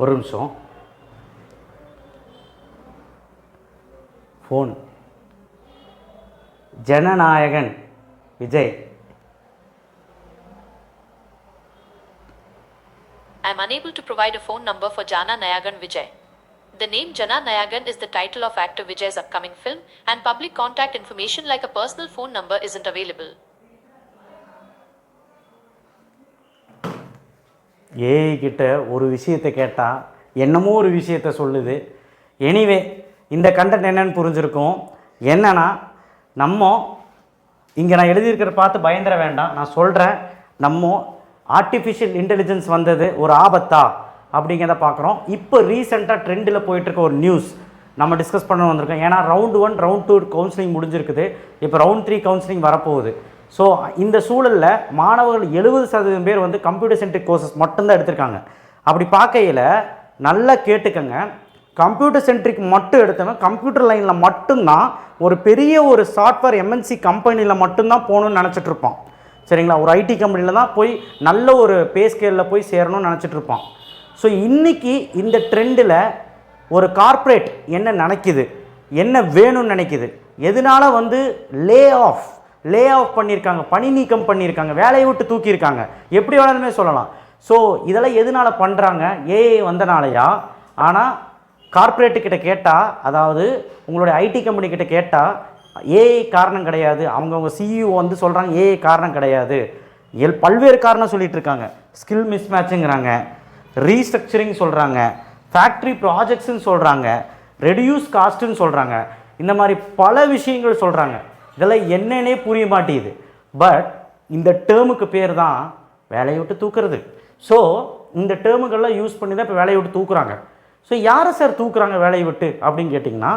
ஒரு நிமிஷம் phone Jananayagan Vijay I am unable to provide a phone number for Jana Nayagan Vijay. The name Jana Nayagan is the title of actor Vijay's upcoming film, and public contact information like a personal phone number isn't available. AI கிட்ட ஒரு விஷயத்தை கேட்டால் என்னமோ ஒரு விஷயத்த சொல்லுது. Anyway இந்த content என்னன்னு புரிஞ்சிருக்கும். என்னன்னா நம்ம இங்கே நான் எழுதியிருக்கிற பார்த்து பயந்துட வேண்டாம். நான் சொல்கிறேன் நம்ம ஆர்டிஃபிஷியல் இன்டெலிஜென்ஸ் வந்தது ஒரு ஆபத்தா அப்படிங்கிறத பார்க்குறோம். இப்போ ரீசெண்டாக ட்ரெண்டில் போயிட்டுருக்க ஒரு நியூஸ் நம்ம டிஸ்கஸ் பண்ண வந்திருக்கோம். ஏன்னா round one round two counselling முடிஞ்சிருக்குது. இப்போ ரவுண்ட் த்ரீ கவுன்சிலிங் வரப்போகுது. ஸோ இந்த சூழலில் மாணவர்கள் எழுபது சதவீதம் பேர் வந்து கம்ப்யூட்டர் சென்ட்ரிக் கோர்சஸ் மட்டும்தான் எடுத்திருக்காங்க. அப்படி பார்க்கையில் நல்லா கேட்டுக்கங்க. கம்ப்யூட்டர் சென்ட்ரிக் மட்டும் எடுத்தவங்க கம்ப்யூட்டர் லைனில் மட்டும்தான் ஒரு பெரிய ஒரு சாஃப்ட்வேர் எம்என்சி கம்பெனியில் மட்டும்தான் போகணும்னு நினச்சிட்ருப்போம் சரிங்களா? ஒரு ஐடி கம்பெனியில் தான் போய் நல்ல ஒரு பே ஸ்கேலில் போய் சேரணும்னு நினச்சிட்ருப்பான் ஸோ இன்றைக்கி இந்த ட்ரெண்டில் ஒரு கார்ப்பரேட் என்ன நினைக்குது? என்ன வேணும்னு நினைக்குது? எதனால வந்து லே ஆஃப் லே ஆஃப் பண்ணியிருக்காங்க பணி நீக்கம் பண்ணியிருக்காங்க வேலையை விட்டு தூக்கியிருக்காங்க. எப்படி வேணாலுமே சொல்லலாம். ஸோ இதெல்லாம் எதனால பண்ணுறாங்க ஏஐ வந்தனாலையா? ஆனால் கார்ப்பரேட்டு கிட்ட கேட்டால் அதாவது உங்களுடைய ஐடி கம்பெனி கிட்ட கேட்டால் ஏஐ காரணம் கிடையாது. அவங்கவுங்க சிஇஓ வந்து சொல்கிறாங்க ஏஐ காரணம் கிடையாது. எல் பல்வேறு காரணம் சொல்லிட்டு இருக்காங்க. ஸ்கில் மிஸ்மேட்சுங்கிறாங்க ரீஸ்ட்ரக்சரிங் சொல்கிறாங்க ஃபேக்ட்ரி ப்ராஜெக்ட்ஸுன்னு சொல்கிறாங்க ரெடியூஸ் காஸ்ட்டுன்னு சொல்கிறாங்க இந்த மாதிரி பல விஷயங்கள் சொல்கிறாங்க இதெல்லாம் என்னன்னே புரிய மாட்டேங்குது. பட் இந்த டேர்முக்கு பேர் தான் வேலையை விட்டு தூக்குறது. ஸோ இந்த டேர்முக்கெல்லாம் யூஸ் பண்ணி தான் இப்போ வேலையை விட்டு தூக்குறாங்க. ஸோ யாரை சார் தூக்குறாங்க வேலையை விட்டு அப்படின்னு கேட்டிங்கன்னா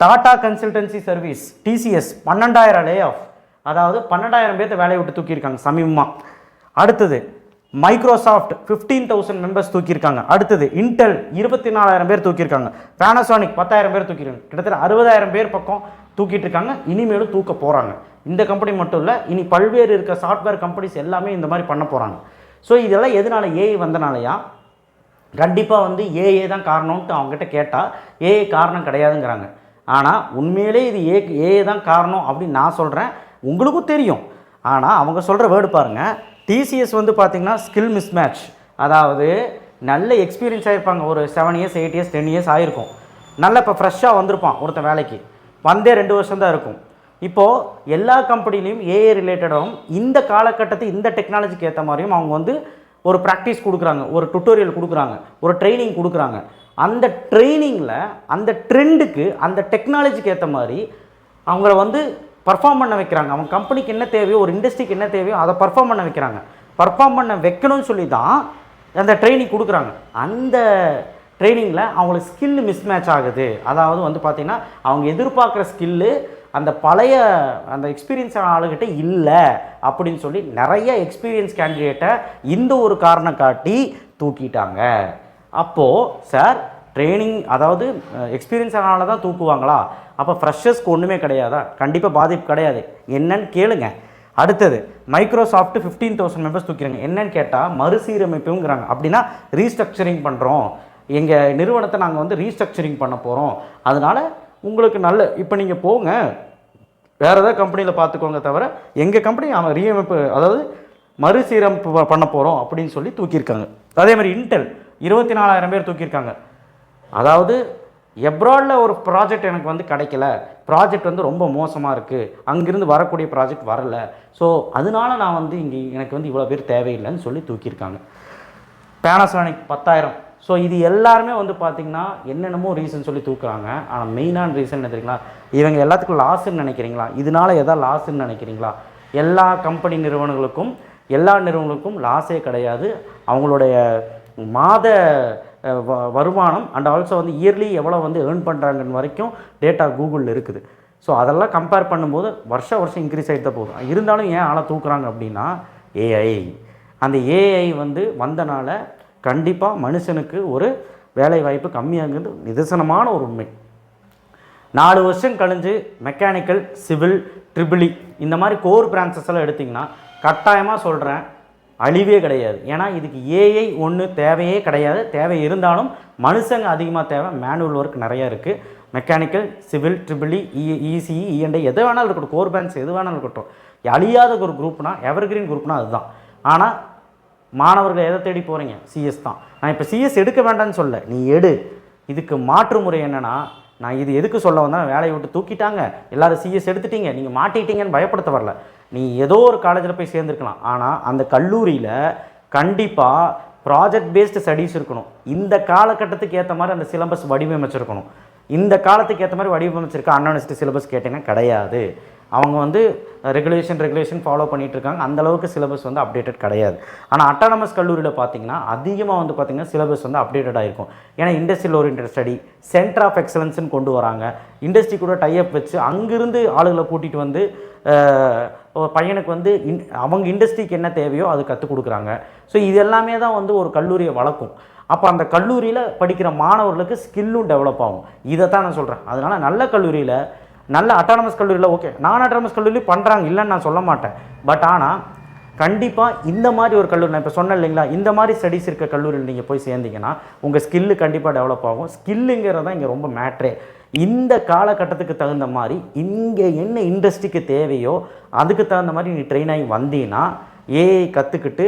டாடா கன்சல்டன்சி சர்வீஸ் டிசிஎஸ் பன்னெண்டாயிரம் லே ஆஃப் அதாவது பன்னெண்டாயிரம் பேர்த்த வேலையை விட்டு தூக்கியிருக்காங்க சமீபமாக அடுத்தது மைக்ரோசாஃப்ட் ஃபிஃப்டீன் தௌசண்ட் மெம்பர்ஸ் தூக்கியிருக்காங்க. அடுத்தது இன்டெல் இருபத்தி நாலாயிரம் பேர் தூக்கியிருக்காங்க. பேனசானிக் பத்தாயிரம் பேர் தூக்கியிருக்காங்க. கிட்டத்தட்ட அறுபதாயிரம் பேர் பக்கம் தூக்கிட்டு இருக்காங்க இனிமேலும் தூக்க போகிறாங்க இந்த கம்பெனி மட்டும் இல்லை இனி பல்வேறு இருக்க சாஃப்ட்வேர் கம்பெனிஸ் எல்லாமே இந்த மாதிரி பண்ண போகிறாங்க ஸோ இதெல்லாம் எதனால ஏஐ வந்தனாலையா? கண்டிப்பாக வந்து ஏஏ தான் காரணம்ன்ட்டு அவங்ககிட்ட கேட்டால் ஏஏ காரணம் கிடையாதுங்கிறாங்க. ஆனால் உண்மையிலே இது ஏ ஏஏ தான் காரணம் அப்படின்னு நான் சொல்கிறேன் உங்களுக்கும் தெரியும். ஆனால் அவங்க சொல்கிற வேர்டு பாருங்கள் டிசிஎஸ் வந்து பார்த்திங்கன்னா ஸ்கில் மிஸ்மேட்ச் அதாவது நல்ல எக்ஸ்பீரியன்ஸ் ஆகிருப்பாங்க ஒரு seven years eight years ten years ஆகிருக்கும் நல்ல இப்போ ஃப்ரெஷ்ஷாக வந்திருப்பான் ஒருத்தன் வேலைக்கு. வந்தே ரெண்டு வருஷம் தான் இருக்கும். இப்போது எல்லா கம்பெனிலையும் ஏஏ ரிலேட்டடாகவும் இந்த காலகட்டத்தை இந்த டெக்னாலஜிக்கு ஏற்ற மாதிரியும் அவங்க வந்து ஒரு ப்ராக்டிஸ் கொடுக்குறாங்க. ஒரு டுட்டோரியல் கொடுக்குறாங்க. ஒரு ட்ரைனிங் கொடுக்குறாங்க. அந்த ட்ரைனிங்கில் அந்த ட்ரெண்டுக்கு அந்த டெக்னாலஜிக்கு ஏற்ற மாதிரி அவங்கள வந்து பர்ஃபார்ம் பண்ண வைக்கிறாங்க. அவங்க கம்பெனிக்கு என்ன தேவையோ ஒரு இண்டஸ்ட்ரிக்கு என்ன தேவையோ அதை பர்ஃபார்ம் பண்ண வைக்கிறாங்க. பர்ஃபார்ம் பண்ண வைக்கணும்னு சொல்லி தான் அந்த ட்ரைனிங் கொடுக்குறாங்க. அந்த ட்ரைனிங்கில் அவங்களுக்கு ஸ்கில் மிஸ்மேட்ச் ஆகுது. அதாவது வந்து பார்த்திங்கன்னா அவங்க எதிர்பார்க்குற ஸ்கில்லு அந்த பழைய அந்த எக்ஸ்பீரியன்ஸ் ஆளுகிட்ட இல்லை அப்படின்னு சொல்லி நிறைய எக்ஸ்பீரியன்ஸ் கேண்டிடேட்டை இந்த ஒரு காரணம் காட்டி தூக்கிட்டாங்க. அப்போது சார் ட்ரைனிங் அதாவது எக்ஸ்பீரியன்ஸ் ஆனால தான் தூக்குவாங்களா? அப்போ ஃப்ரெஷர்ஸ்க்கு ஒன்றுமே கிடையாதா? கண்டிப்பாக பாதிப்பு கிடையாது. என்னன்னு கேளுங்க. அடுத்தது மைக்ரோசாஃப்ட் ஃபிஃப்டீன் தௌசண்ட் மெம்பர்ஸ் தூக்கிறாங்க என்னன்னு கேட்டால் மறுசீரமைப்புங்கிறாங்க. அப்படின்னா ரீஸ்ட்ரக்சரிங் பண்ணுறோம் எங்கள் நிறுவனத்தை நாங்கள் வந்து ரீஸ்ட்ரக்சரிங் பண்ண போகிறோம் அதனால் உங்களுக்கு நல்ல இப்போ நீங்கள் போங்க. வேறு ஏதாவது கம்பெனியில் பார்த்துக்கோங்க தவிர எங்கள் கம்பெனி அவன் ரீஅமைப்பு அதாவது மறுசீரமைப்பு பண்ண போகிறோம் அப்படின்னு சொல்லி தூக்கியிருக்காங்க. அதே மாதிரி இன்டெல் இருபத்தி நாலாயிரம் பேர் தூக்கியிருக்காங்க. அதாவது எப்ராடில் ஒரு ப்ராஜெக்ட் எனக்கு வந்து கிடைக்கல. ப்ராஜெக்ட் வந்து ரொம்ப மோசமாக இருக்குது அங்கேருந்து வரக்கூடிய ப்ராஜெக்ட் வரல. ஸோ அதனால நான் வந்து இங்கே எனக்கு வந்து இவ்வளோ பேர் தேவையில்லைன்னு சொல்லி தூக்கியிருக்காங்க. பேனாசானிக் பத்தாயிரம். ஸோ இது எல்லாருமே வந்து பார்த்திங்கன்னா என்னென்னமோ ரீசன் சொல்லி தூக்குறாங்க. ஆனால் மெயினான ரீசன் என்ன தெரியுங்களா? இவங்க எல்லாத்துக்கும் லாஸ்ன்னு நினைக்கிறீங்களா? இதனால எதாவது லாஸ்ன்னு நினைக்கிறீங்களா? எல்லா கம்பெனி நிறுவனங்களுக்கும் எல்லா நிறுவனங்களுக்கும் லாஸே கிடையாது. அவங்களுடைய மாத வ- வருமானம் அண்ட் ஆல்சோ வந்து இயர்லி எவ்வளோ வந்து ஏர்ன் பண்ணுறாங்கன்னு வரைக்கும் டேட்டா கூகுளில் இருக்குது. ஸோ அதெல்லாம் கம்பேர் பண்ணும்போது வருஷம் வருஷம் இன்க்ரீஸ் ஆகிட்டு தான் போதும் இருந்தாலும் ஏன் ஆளை தூக்குறாங்க அப்படின்னா ஏஐ அந்த ஏஐ வந்து வந்தனால கண்டிப்பாக மனுஷனுக்கு ஒரு வேலை வாய்ப்பு கம்மியாகுது. நிதர்சனமான ஒரு உண்மை. நாலு வருஷம் கழிஞ்சு மெக்கானிக்கல் சிவில் ட்ரிபிளி இந்த மாதிரி கோர் பிரான்சஸ் எல்லாம் எடுத்திங்கன்னா கட்டாயமாக சொல்கிறேன் அழிவே கிடையாது. ஏன்னா இதுக்கு ஏஐ ஒன்று தேவையே கிடையாது. தேவை இருந்தாலும் மனுஷங்க அதிகமாக தேவை மேனுவல் ஒர்க் நிறையா இருக்குது mechanical civil triple E ECE இஎன்டை எது வேணாலும் இருக்கட்டும் கோர் பேங்க்ஸ் எது வேணாலும் இருக்கட்டும். அழியாத ஒரு குரூப்னா எவர்கிரீன் குரூப்னா அதுதான். ஆனால் மாணவர்கள் எதை தேடி போகிறீங்க சிஎஸ் தான். நான் இப்போ சிஎஸ் எடுக்க வேண்டாம்னு சொல்ல நீ எடு. இதுக்கு மாற்று முறை என்னென்னா நான் இது எதுக்கு சொல்ல வந்தேன் வேலையை விட்டு தூக்கிட்டாங்க. எல்லாரும் சிஎஸ் எடுத்துட்டீங்க. நீங்கள் மாட்டிட்டீங்கன்னு பயப்படுத்த வரல. நீ ஏதோ ஒரு காலேஜில் போய் சேர்ந்துருக்கலாம். ஆனால் அந்த கல்லூரியில் கண்டிப்பாக ப்ராஜெக்ட் பேஸ்டு ஸ்டடீஸ் இருக்கணும். இந்த காலகட்டத்துக்கு ஏற்ற மாதிரி அந்த சிலபஸ் வடிவமைச்சிருக்கணும். இந்த காலத்துக்கு ஏற்ற மாதிரி வடிவமைச்சிருக்க அன்அனஸ்ட் சிலபஸ் கேட்டிங்கன்னா கிடையாது. அவங்க வந்து ரெகுலேஷன் ரெகுலேஷன் ஃபாலோ பண்ணிகிட்ருக்காங்க அந்தளவுக்கு சிலபஸ் வந்து அப்டேட்டட் கிடையாது. ஆனால் அட்டானமஸ் கல்லூரியில் பார்த்தீங்கன்னா அதிகமாக வந்து பார்த்திங்கன்னா சிலபஸ் வந்து அப்டேட்டட் ஆகிருக்கும் ஏன்னா industrial orient study centre of எக்ஸலன்ஸ்னு கொண்டு வராங்க. இண்டஸ்ட்ரி கூட டைப் வச்சு அங்கிருந்து ஆளுகளை கூட்டிகிட்டு வந்து பையனுக்கு வந்து இன் அவங்க இண்டஸ்ட்ரிக்கு என்ன தேவையோ அது கற்றுக் கொடுக்குறாங்க. ஸோ இது எல்லாமே தான் வந்து ஒரு கல்லூரியை வளர்க்கும். அப்போ அந்த கல்லூரியில் படிக்கிற மாணவர்களுக்கு ஸ்கில்லும் டெவலப் ஆகும். இதை தான் நான் சொல்கிறேன் அதனால் நல்ல கல்லூரியில் நல்ல அட்டானமஸ் கல்லூரியில் ஓகே நான் அட்டானமஸ் கல்லூரி பண்ணுறாங்க இல்லைன்னு நான் சொல்ல மாட்டேன். பட் ஆனால் கண்டிப்பாக இந்த மாதிரி ஒரு கல்லூரி நான் இப்போ சொன்னேன் இல்லைங்களா இந்த மாதிரி ஸ்டடீஸ் இருக்க கல்லூரியில் நீங்கள் போய் சேர்ந்தீங்கன்னா உங்கள் ஸ்கில்லு கண்டிப்பாக டெவலப் ஆகும். ஸ்கில்லுங்கிறது தான் இங்கே ரொம்ப மேட்ரே இந்த காலகட்டத்துக்கு தகுந்த மாதிரி இங்கே என்ன இண்டஸ்ட்ரிக்கு தேவையோ அதுக்கு தகுந்த மாதிரி நீ ட்ரெயின் ஆகி வந்தீங்கன்னா ஏஐ கற்றுக்கிட்டு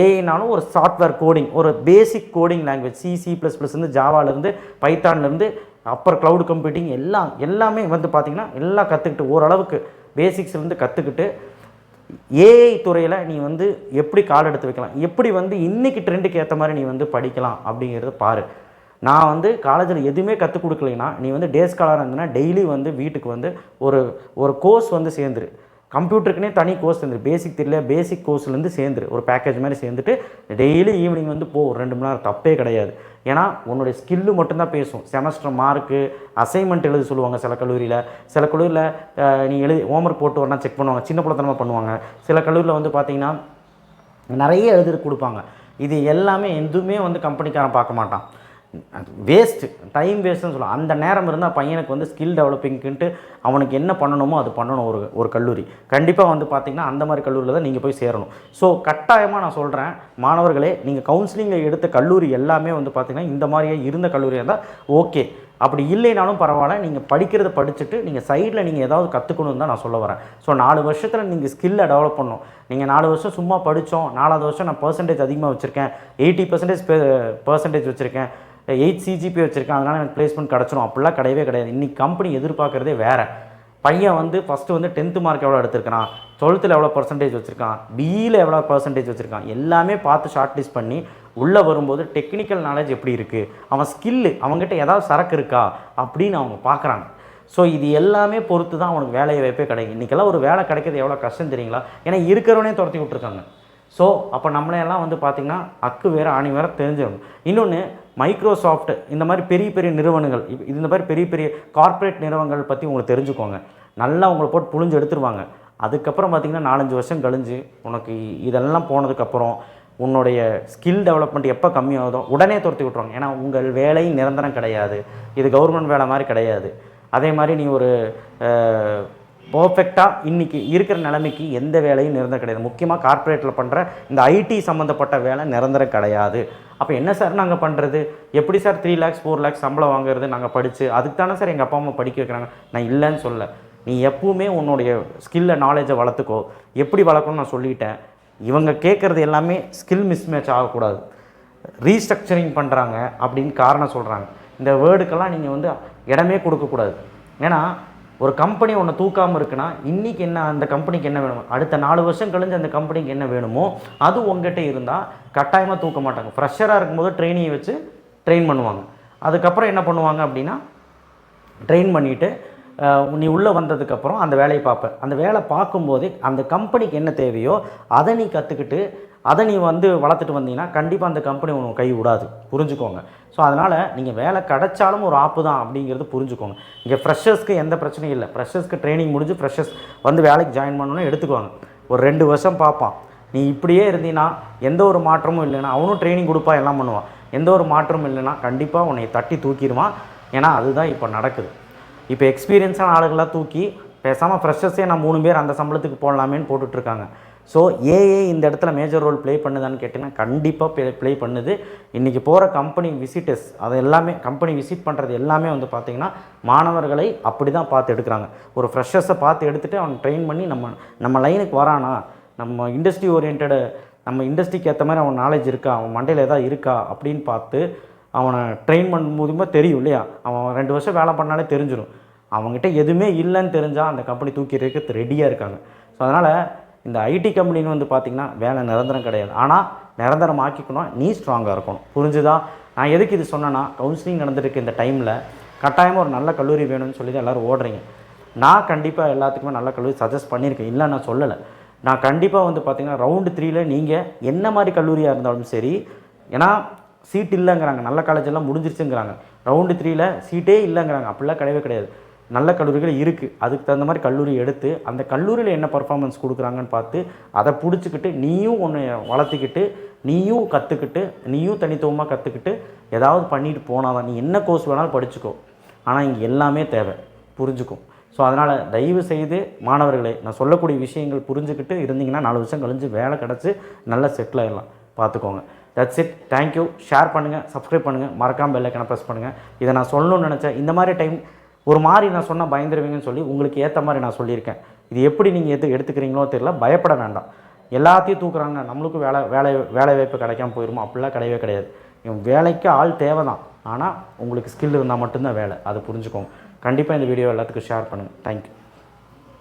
ஏஐனாலும் ஒரு சாஃப்ட்வேர் கோடிங் ஒரு basic coding language C C plus ப்ளஸ்லேருந்து ஜாவாலேருந்து பைத்தான்லேருந்து அப்புறம் க்ளவுட் கம்ப்யூட்டிங் எல்லாம் எல்லாமே வந்து பார்த்திங்கன்னா எல்லாம் கற்றுக்கிட்டு ஓரளவுக்கு பேசிக்ஸ்லேருந்து கற்றுக்கிட்டு ஏஐ துறையில் நீ வந்து எப்படி கால் எடுத்து வைக்கலாம் எப்படி வந்து இன்னைக்கு ட்ரெண்டுக்கு ஏற்ற மாதிரி நீ வந்து படிக்கலாம் அப்படிங்கிறத பாரு. நான் வந்து காலேஜில் எதுவுமே கற்றுக் கொடுக்கலைன்னா நீ வந்து டே ஸ்காலராக இருந்தனா டெய்லி வந்து வீட்டுக்கு வந்து ஒரு ஒரு கோர்ஸ் வந்து சேர்ந்துரு. கம்ப்யூட்டருக்குனே தனி கோர்ஸ் சேர்ந்துரு பேசிக் தெரியல பேசிக் கோர்ஸ்லேருந்து சேர்ந்துரு. ஒரு பேக்கேஜ் மாதிரி சேர்ந்துட்டு டெய்லி ஈவினிங் வந்து போ ஒரு ரெண்டு மணி நேரம் தப்பே கிடையாது. ஏன்னா உன்னுடைய ஸ்கில்லு மட்டும்தான் பேசும். செமஸ்டர் மார்க்கு அசைன்மெண்ட் எழுத சொல்லுவாங்க சில கல்லூரியில். சில கல்லூரியில் நீ எழுதி ஹோம்ஒர்க் போட்டு வரனா செக் பண்ணுவாங்க. சின்ன பிள்ளைத்தனமாக பண்ணுவாங்க. சில கல்லூரியில் வந்து பார்த்திங்கன்னா நிறைய எழுதி கொடுப்பாங்க. இது எல்லாமே எதுவுமே வந்து கம்பெனிக்காரன் பார்க்க மாட்டான். அது வேஸ்ட்டு டைம் வேஸ்ட்டுன்னு சொல்லலாம் அந்த நேரம் இருந்தால் பையனுக்கு வந்து ஸ்கில் டெவலப்பிங்க்குன்ட்டு அவனுக்கு என்ன பண்ணணுமோ அது பண்ணணும் ஒரு ஒரு கல்லூரி. கண்டிப்பாக வந்து பார்த்திங்கன்னா அந்த மாதிரி கல்லூரியில் தான் நீங்கள் போய் சேரணும். ஸோ கட்டாயமாக நான் சொல்கிறேன் மாணவர்களே நீங்கள் கவுன்சிலிங்கில் எடுத்த கல்லூரி எல்லாமே வந்து பார்த்திங்கன்னா இந்த மாதிரியே இருந்த கல்லூரியாக இருந்தால் ஓகே அப்படி இல்லைனாலும் பரவாயில்ல நீங்கள் படிக்கிறத படிச்சுட்டு நீங்கள் சைடில் நீங்கள் ஏதாவது கற்றுக்கணும் தான் நான் சொல்ல வரேன். ஸோ நாலு வருஷத்தில் நீங்கள் ஸ்கில்லை டெவலப் பண்ணணும். நீங்கள் நாலு வருஷம் சும்மா படித்தோம் நாலாவது வருஷம் நான் பர்சன்டேஜ் அதிகமாக வச்சுருக்கேன். எயிட்டி பர்சன்டேஜ் பர்சன்டேஜ் வச்சுருக்கேன். எயிட் சிஜிபி வச்சுருக்கேன். அதனால் எனக்கு பிளேஸ்மெண்ட் கிடச்சிரும். அப்படிலாம் கிடையவே கிடையாது. இன்றைக்கி கம்பெனி எதிர்பார்க்குறதே வேறு. பையன் வந்து ஃபஸ்ட்டு வந்து டென்த்து மார்க் எவ்வளோ எடுத்திருக்கான் டுவெல்த்தில் எவ்வளோ பர்சன்டேஜ் வச்சுருக்கான்? பிஇயில் எவ்வளோ பர்சன்டேஜ் வச்சுருக்கான்? எல்லாமே பார்த்து ஷார்ட் லிஸ்ட் பண்ணி உள்ளே வரும்போது டெக்னிக்கல் நாலேஜ் எப்படி இருக்குது அவன் ஸ்கில்லு அவங்ககிட்ட ஏதாவது சரக்கு இருக்கா? அப்படின்னு அவங்க பார்க்குறாங்க. ஸோ இது எல்லாமே பொறுத்து தான் அவனுக்கு வேலையை வாய்ப்பே கிடைக்கும் இன்றைக்கெல்லாம் ஒரு வேலை கிடைக்கிறது எவ்வளோ கஷ்டம் தெரியுங்களா? ஏன்னா இருக்கிறவனே துரத்தி விட்ருக்காங்க ஸோ அப்போ நம்மளையெல்லாம் வந்து பார்த்திங்கன்னா அக்கு வேறு ஆணி வேறு தெரிஞ்சிடணும். இன்னொன்று மைக்ரோசாஃப்ட் இந்த மாதிரி பெரிய பெரிய நிறுவனங்கள் இப்ப இந்த மாதிரி பெரிய பெரிய கார்ப்பரேட் நிறுவனங்கள் பற்றி உங்களுக்கு தெரிஞ்சுக்கோங்க. நல்லா உங்களை போட்டு புழிஞ்சு எடுத்துருவாங்க. அதுக்கப்புறம் பார்த்திங்கன்னா நாலஞ்சு வருஷம் கழிஞ்சு உனக்கு இதெல்லாம் போனதுக்கப்புறம் உன்னுடைய ஸ்கில் டெவலப்மெண்ட் எப்போ கம்மியாகுதோ உடனே துரத்தி விட்ருவாங்க ஏன்னா உங்கள் வேலை நிரந்தரம் கிடையாது. இது கவர்மெண்ட் வேலை மாதிரி கிடையாது. அதே மாதிரி நீ ஒரு பர்ஃபெக்டாக இன்றைக்கி இருக்கிற நிலைமைக்கு எந்த வேலையும் நிரந்தரம் கிடையாது. முக்கியமாக கார்ப்பரேட்டில் பண்ணுற இந்த ஐடி சம்மந்தப்பட்ட வேலை நிரந்தரம் கிடையாது. அப்போ என்ன சார் நாங்கள் பண்ணுறது எப்படி sir three lakhs four lakhs சம்பளம் வாங்குறது நாங்கள் படித்து அதுக்கு தானே சார் எங்கள் அப்பா அம்மா படிக்க வைக்கிறாங்க. நான் இல்லைன்னு சொல்ல நீ எப்பவுமே உன்னுடைய ஸ்கில்லை நாலேஜை வளர்த்துக்கோ. எப்படி வளர்க்கணும்னு நான் சொல்லிட்டேன். இவங்க கேட்குறது எல்லாமே ஸ்கில் மிஸ்மேட்ச் ஆகக்கூடாது. ரீஸ்ட்ரக்சரிங் பண்ணுறாங்க அப்படின்னு காரணம் சொல்கிறாங்க இந்த வேர்டுக்கெல்லாம் நீங்கள் வந்து இடமே கொடுக்கக்கூடாது. ஏன்னா ஒரு கம்பெனி ஒன்று தூக்காமல் இருக்குன்னா இன்றைக்கி என்ன அந்த கம்பெனிக்கு என்ன வேணுமோ அடுத்த நாலு வருஷம் கழிஞ்சு அந்த கம்பெனிக்கு என்ன வேணுமோ அது உங்ககிட்ட இருந்தால் கட்டாயமாக தூக்க மாட்டாங்க. ஃப்ரெஷராக இருக்கும்போது ட்ரெயினியை வச்சு ட்ரெயின் பண்ணுவாங்க. அதுக்கப்புறம் என்ன பண்ணுவாங்க அப்படின்னா ட்ரெயின் பண்ணிவிட்டு நீ உள்ளே வந்ததுக்கப்புறம் அந்த வேலையை பார்ப்பேன் அந்த வேலை பார்க்கும்போதே அந்த கம்பெனிக்கு என்ன தேவையோ அதை நீ கற்றுக்கிட்டு அதை நீ வந்து வளர்த்துட்டு வந்தீங்கன்னா கண்டிப்பாக அந்த கம்பெனி உனக்கு கை விடாது. புரிஞ்சுக்கோங்க. ஸோ அதனால் நீங்கள் வேலை கிடைச்சாலும் ஒரு ஆப்பு தான் அப்படிங்கிறது புரிஞ்சுக்கோங்க. இங்கே ஃப்ரெஷர்ஸ்க்கு எந்த பிரச்சனையும் இல்லை. ஃப்ரெஷர்ஸ்க்கு ட்ரைனிங் முடிஞ்சு ஃப்ரெஷர்ஸ் வந்து வேலைக்கு ஜாயின் பண்ணணும்னு எடுத்துக்குவாங்க ஒரு ரெண்டு வருஷம் பார்ப்பான். நீ இப்படியே இருந்தீன்னா எந்த ஒரு மாற்றமும் இல்லைன்னா அவனும் ட்ரைனிங் கொடுப்பா எல்லாம் பண்ணுவான். எந்த ஒரு மாற்றமும் இல்லைன்னா கண்டிப்பாக உன்னை தட்டி தூக்கிடுவான். ஏன்னா அதுதான் இப்போ நடக்குது. இப்போ எக்ஸ்பீரியன்ஸான ஆளுகளாக தூக்கி பேசாமல் ஃப்ரெஷர்ஸே நான் மூணு பேர் அந்த சம்பளத்துக்கு போடலாமேன்னு போட்டுட்ருக்காங்க ஸோ ஏஏ இந்த இடத்துல மேஜர் ரோல் ப்ளே பண்ணுதான்னு கேட்டிங்கன்னா கண்டிப்பாக ப்ளே ப்ளே பண்ணுது. இன்றைக்கி போகிற கம்பெனி விசிட்டர்ஸ் அது எல்லாமே கம்பெனி விசிட் பண்ணுறது எல்லாமே வந்து பார்த்திங்கன்னா மாணவர்களை அப்படி தான் பார்த்து எடுக்கிறாங்க. ஒரு ஃப்ரெஷர்ஸை பார்த்து எடுத்துகிட்டு அவன் ட்ரெயின் பண்ணி நம்ம நம்ம லைனுக்கு வரானா நம்ம இண்டஸ்ட்ரி ஓரியன்டு நம்ம இண்டஸ்ட்ரிக்கு ஏற்ற மாதிரி அவன் நாலேஜ் இருக்கா அவன் மண்டையில் எதாவது இருக்கா அப்படின்னு பார்த்து அவனை ட்ரெயின் பண்ணும்போதுமே தெரியும் இல்லையா? அவன் ரெண்டு வருஷம் வேலை பண்ணாலே தெரிஞ்சிடும் அவங்ககிட்ட எதுவுமே இல்லைன்னு தெரிஞ்சால் அந்த கம்பெனி தூக்கிறதுக்கு ரெடியாக இருக்காங்க. ஸோ அதனால் இந்த ஐடி கம்பெனின்னு வந்து பார்த்திங்கன்னா வேலை நிரந்தரம் கிடையாது. ஆனால் நிரந்தரம் ஆக்கிக்கணும். நீ ஸ்ட்ராங்காக இருக்கணும். புரிஞ்சுதா? நான் எதுக்கு இது சொன்னேன்னா கவுன்சிலிங் நடந்துருக்கு இந்த டைமில் கட்டாயமாக ஒரு நல்ல கல்லூரி வேணும்னு சொல்லி தான் எல்லோரும் ஓடுறீங்க. நான் கண்டிப்பாக எல்லாத்துக்குமே நல்ல கல்லூரி சஜஸ்ட் பண்ணியிருக்கேன். இல்லை நான் சொல்லலை. நான் கண்டிப்பாக வந்து பார்த்திங்கன்னா ரவுண்டு த்ரீயில் நீங்கள் என்ன மாதிரி கல்லூரியாக இருந்தாலும் சரி ஏன்னா சீட் இல்லைங்கிறாங்க. நல்ல காலேஜ் எல்லாம் முடிஞ்சிருச்சுங்கிறாங்க. ரவுண்டு த்ரீயில் சீட்டே இல்லைங்கிறாங்க. அப்படிலாம் கிடையவே கிடையாது. நல்ல கல்லூரிகள் இருக்குது அதுக்கு தகுந்த மாதிரி கல்லூரி எடுத்து அந்த கல்லூரியில் என்ன பர்ஃபார்மன்ஸ் கொடுக்குறாங்கன்னு பார்த்து அதை பிடிச்சிக்கிட்டு நீயும் ஒன்று வளர்த்துக்கிட்டு நீயும் கற்றுக்கிட்டு நீயும் தனித்துவமாக கற்றுக்கிட்டு ஏதாவது பண்ணிட்டு போனால் தான் நீ என்ன கோர்ஸ் வேணாலும் படிச்சுக்கோ. ஆனால் இங்கே எல்லாமே தேவை. புரிஞ்சுக்கும். ஸோ அதனால் தயவு செய்து மாணவர்களே நான் சொல்லக்கூடிய விஷயங்கள் புரிஞ்சுக்கிட்டு இருந்தீங்கன்னா நாலு வருஷம் கழிஞ்சு வேலை கிடச்சி நல்லா செட்டில் ஆகிடலாம் பார்த்துக்கோங்க. That's it thank you share பண்ணுங்கள் சப்ஸ்கிரைப் பண்ணுங்கள் மறக்காமல் பெல்லைக்கனை ப்ரெஸ் பண்ணுங்கள் இதை நான் சொல்லணும்னு நினச்சேன். இந்த மாதிரி டைம் ஒரு மாதிரி நான் சொன்னால் பயந்துருவீங்கன்னு சொல்லி உங்களுக்கு ஏற்ற மாதிரி நான் சொல்லியிருக்கேன். இது எப்படி நீங்கள் எது எடுத்துக்கிறீங்களோ தெரியல பயப்பட வேண்டாம். எல்லாத்தையும் தூக்குறாங்க. நம்மளுக்கும் வேலை வேலை வேலை வாய்ப்பு கிடைக்காம போயிருமோ? அப்படிலாம் கிடையவே கிடையாது. இவன் வேலைக்கு ஆள் தேவை தான் ஆனால் உங்களுக்கு ஸ்கில் இருந்தால் மட்டும்தான் வேலை. அது புரிஞ்சுக்கோங்க. கண்டிப்பாக இந்த வீடியோ எல்லாத்துக்கும் ஷேர் பண்ணுங்கள் தேங்க்யூ